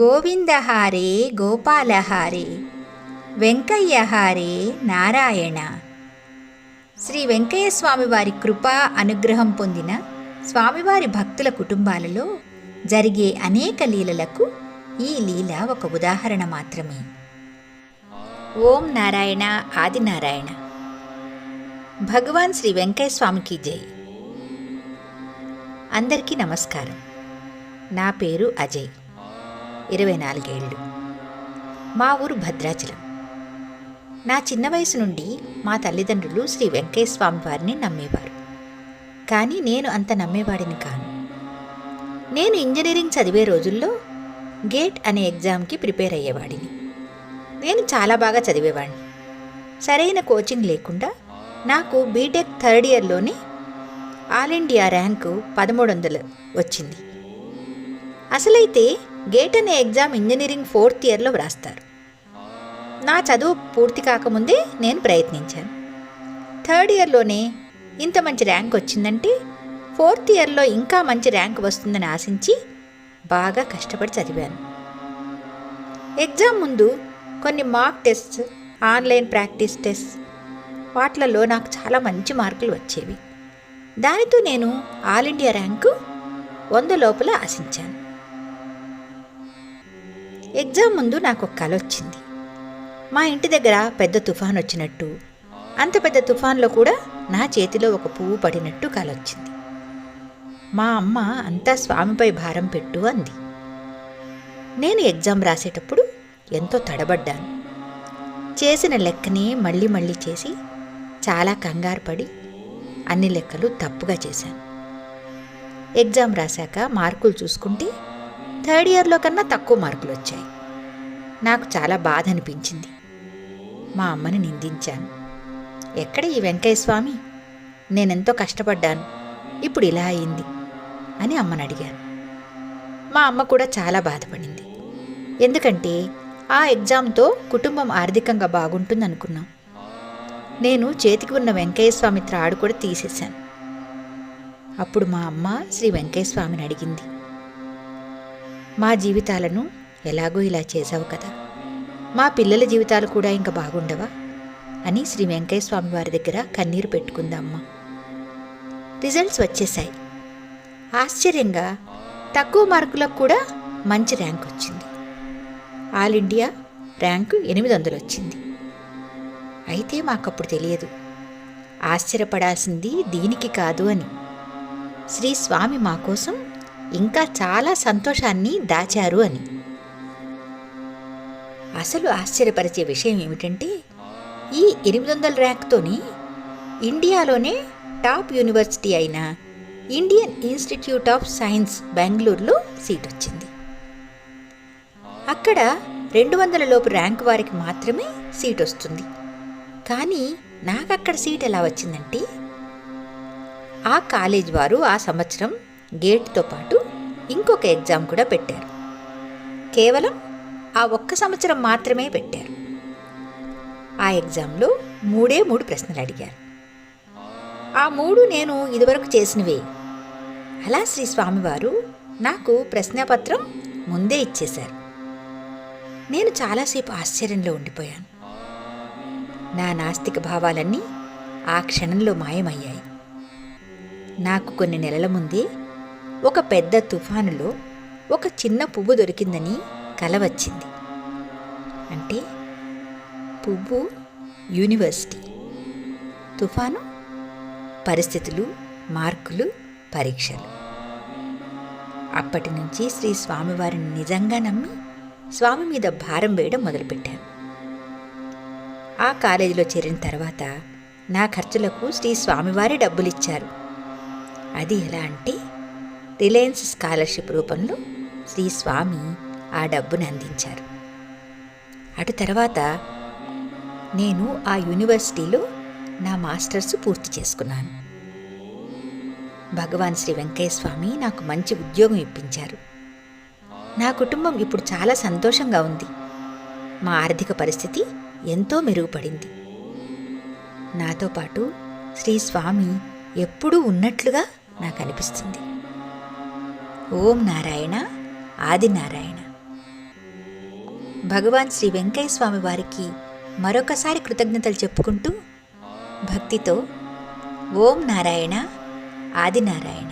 గోవిందహారే గోపాలహారే వెంకయ్యహారే నారాయణ. శ్రీ వెంకయ్య స్వామివారి కృపా అనుగ్రహం పొందిన స్వామివారి భక్తుల కుటుంబాలలో జరిగే అనేక లీలలకు ఈ లీల ఒక ఉదాహరణ మాత్రమే. ఓం నారాయణ ఆదినారాయణ. భగవాన్ శ్రీ వెంకయ్య స్వామికి జై. అందరికీ నమస్కారం. నా పేరు అజయ్. ఇరవై నాలుగేళ్ళు. మా ఊరు భద్రాచలం. నా చిన్న వయసు నుండి మా తల్లిదండ్రులు శ్రీ వెంకటేశ్వర స్వామి వారిని నమ్మేవారు. కానీ నేను అంత నమ్మేవాడిని కాను. నేను ఇంజనీరింగ్ చదివే రోజుల్లో గేట్ అనే ఎగ్జామ్కి ప్రిపేర్ అయ్యేవాడిని. నేను చాలా బాగా చదివేవాడిని. సరైన కోచింగ్ లేకుండా నాకు బీటెక్ థర్డ్ ఇయర్లోనే ఆల్ ఇండియా ర్యాంకు పదమూడు వందలు వచ్చింది. అసలైతే గేట్ అనే ఎగ్జామ్ ఇంజనీరింగ్ ఫోర్త్ ఇయర్లో వ్రాస్తారు. నా చదువు పూర్తి కాకముందే నేను ప్రయత్నించాను. థర్డ్ ఇయర్లోనే ఇంత మంచి ర్యాంక్ వచ్చిందంటే ఫోర్త్ ఇయర్లో ఇంకా మంచి ర్యాంక్ వస్తుందని ఆశించి బాగా కష్టపడి చదివాను. ఎగ్జామ్ ముందు కొన్ని mock test online practice test వాటిలలో నాకు చాలా మంచి మార్కులు వచ్చేవి. దానితో నేను ఆల్ ఇండియా ర్యాంకు వంద లోపల ఆశించాను. ఎగ్జామ్ ముందు నాకు ఒక కల వచ్చింది. మా ఇంటి దగ్గర పెద్ద తుఫాన్ వచ్చినట్టు అంత పెద్ద తుఫాన్లో కూడా నా చేతిలో ఒక పువ్వు పడినట్టు కల వచ్చింది. మా అమ్మ అంతా స్వామిపై భారం పెట్టు అంది. నేను ఎగ్జామ్ రాసేటప్పుడు ఎంతో తడబడ్డాను. చేసిన లెక్కనే మళ్ళీ మళ్ళీ చేసి చాలా కంగారు పడి అన్ని లెక్కలు తప్పుగా చేశాను. ఎగ్జామ్ రాశాక మార్కులు చూసుకుంటే థర్డ్ ఇయర్లో కన్నా తక్కువ మార్కులు వచ్చాయి. నాకు చాలా బాధ అనిపించింది. మా అమ్మని నిందించాను. ఎక్కడ ఈ వెంకయ్య స్వామి? నేనెంతో కష్టపడ్డాను. ఇప్పుడు ఇలా అయింది అని అమ్మని అడిగాను. మా అమ్మ కూడా చాలా బాధపడింది. ఎందుకంటే ఆ ఎగ్జామ్తో కుటుంబం ఆర్థికంగా బాగుంటుంది అనుకున్నాం నేను చేతికి ఉన్న వెంకయ్య స్వామి త్రాడు కూడా తీసేశాను. అప్పుడు మా అమ్మ శ్రీ వెంకయ్య స్వామిని అడిగింది. మా జీవితాలను ఎలాగో ఇలా చేసావు కదా. మా పిల్లల జీవితాలు కూడా ఇంకా బాగుండవా? అని శ్రీ వెంకయ్య స్వామి వారి దగ్గర కన్నీరు పెట్టుకుందామ్మ రిజల్ట్స్ వచ్చేశాయి. ఆశ్చర్యంగా తక్కువ మార్కులకు కూడా మంచి ర్యాంక్ వచ్చింది. ఆల్ ఇండియా ర్యాంకు ఎనిమిది వందలు వచ్చింది. అయితే మాకప్పుడు తెలియదు. ఆశ్చర్యపడాల్సింది దీనికి కాదు అని. శ్రీ స్వామి మా కోసం ఇంకా చాలా సంతోషాన్ని దాచారు అని. అసలు ఆశ్చర్యపరిచే విషయం ఏమిటంటే ఈ ఎనిమిది వందల ర్యాంక్తోని ఇండియాలోనే టాప్ యూనివర్సిటీ అయిన ఇండియన్ ఇన్స్టిట్యూట్ ఆఫ్ సైన్స్ బెంగళూరులో సీట్ వచ్చింది అక్కడ రెండు వందల లోపు ర్యాంక్ వారికి మాత్రమే సీట్ వస్తుంది కానీ నాకు అక్కడ సీట్ ఎలా వచ్చిందంటే ఆ కాలేజ్ వారు ఆ సంవత్సరం గేట్తో పాటు ఇంకొక ఎగ్జామ్ కూడా పెట్టారు. కేవలం ఆ ఒక్క సంవత్సరం మాత్రమే పెట్టారు. ఆ ఎగ్జామ్లో మూడే మూడు ప్రశ్నలు అడిగారు. ఆ మూడు నేను ఇదివరకు చేసినవే. అలా శ్రీ స్వామివారు నాకు ప్రశ్నపత్రం ముందే ఇచ్చేశారు. నేను చాలాసేపు ఆశ్చర్యంలో ఉండిపోయాను. నా నాస్తిక భావాలన్నీ ఆ క్షణంలో మాయమయ్యాయి. నాకు కొన్ని నెలల ముందే ఒక పెద్ద తుఫానులో ఒక చిన్న పువ్వు దొరికిందని కల వచ్చింది అంటే పువ్వు యూనివర్సిటీ. తుఫాను పరిస్థితులు మార్కులు పరీక్షలు. అప్పటి నుంచి శ్రీ స్వామివారిని నిజంగా నమ్మి స్వామి మీద భారం వేయడం మొదలుపెట్టాను. ఆ కాలేజీలో చేరిన తర్వాత నా ఖర్చులకు శ్రీ స్వామివారి డబ్బులిచ్చారు. అది ఎలా అంటే రిలయన్స్ స్కాలర్షిప్ రూపంలో శ్రీ స్వామి ఆ డబ్బును అందించారు. అటు తర్వాత నేను ఆ యూనివర్సిటీలో నా మాస్టర్స్ పూర్తి చేసుకున్నాను. భగవాన్ శ్రీ వెంకయ్య స్వామి నాకు మంచి ఉద్యోగం ఇప్పించారు. నా కుటుంబం ఇప్పుడు చాలా సంతోషంగా ఉంది. మా ఆర్థిక పరిస్థితి ఎంతో మెరుగుపడింది. నాతో పాటు శ్రీ స్వామి ఎప్పుడూ ఉన్నట్లుగా నాకు అనిపిస్తుంది. ఓం నారాయణ ఆదినారాయణ భగవాన్ శ్రీ వెంకయ్య స్వామి వారికి మరొకసారి కృతజ్ఞతలు చెప్పుకుంటూ భక్తితో ఓం నారాయణ ఆదినారాయణ